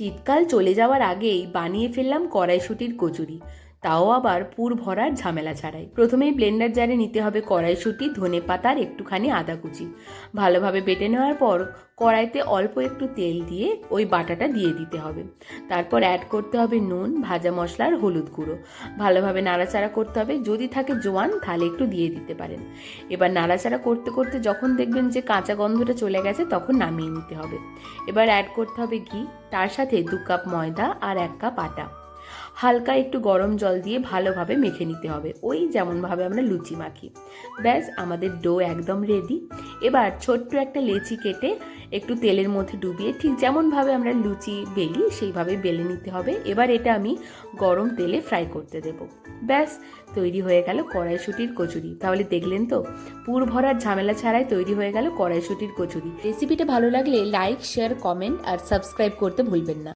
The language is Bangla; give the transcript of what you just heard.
শীতকাল চলে যাওয়ার আগেই বানিয়ে ফেললাম কড়াইশুটির কচুরি। তাও আবার পুর ভরার ঝামেলা ছাড়াই। প্রথমেই ব্লেন্ডার জারে নিতে হবে কড়াইশুটি, ধনে পাতার একটুখানি আদা কুচি। ভালোভাবে বেটে নেওয়ার পর কড়াইতে অল্প একটু তেল দিয়ে ওই বাটাটা দিয়ে দিতে হবে। তারপর অ্যাড করতে হবে নুন, ভাজা মশলার হলুদ গুঁড়ো। ভালোভাবে নাড়াচাড়া করতে হবে, যদি থাকে জোয়ান তাহলে একটু দিয়ে দিতে পারেন। এবার নাড়াচাড়া করতে করতে যখন দেখবেন যে কাঁচা গন্ধটা চলে গেছে তখন নামিয়ে নিতে হবে। এবার অ্যাড করতে হবে ঘি, তার সাথে দু কাপ ময়দা আর এক কাপ আটা। হালকা একটু গরম জল দিয়ে ভালোভাবে মেখে নিতে হবে। ওই যেমনভাবে আমরা লুচি মাখি। ব্যাস, আমাদের ডো একদম রেডি এবার ছোট্ট একটা লেচি কেটে একটু তেলের মধ্যে ডুবিয়ে ঠিক যেমনভাবে আমরা লুচি বেলি, সেইভাবে বেলে নিতে হবে। এবার এটা আমি গরম তেলে ফ্রাই করতে দেব। ব্যাস, তৈরি হয়ে গেল কড়াইশুটির কচুরি। তাহলে দেখলেন তো, পুর ভরার ঝামেলা ছাড়াই তৈরি হয়ে গেল কড়াইশুটির কচুরি। রেসিপিটা ভালো লাগলে লাইক শেয়ার কমেন্ট আর সাবস্ক্রাইব করতে ভুলবেন না।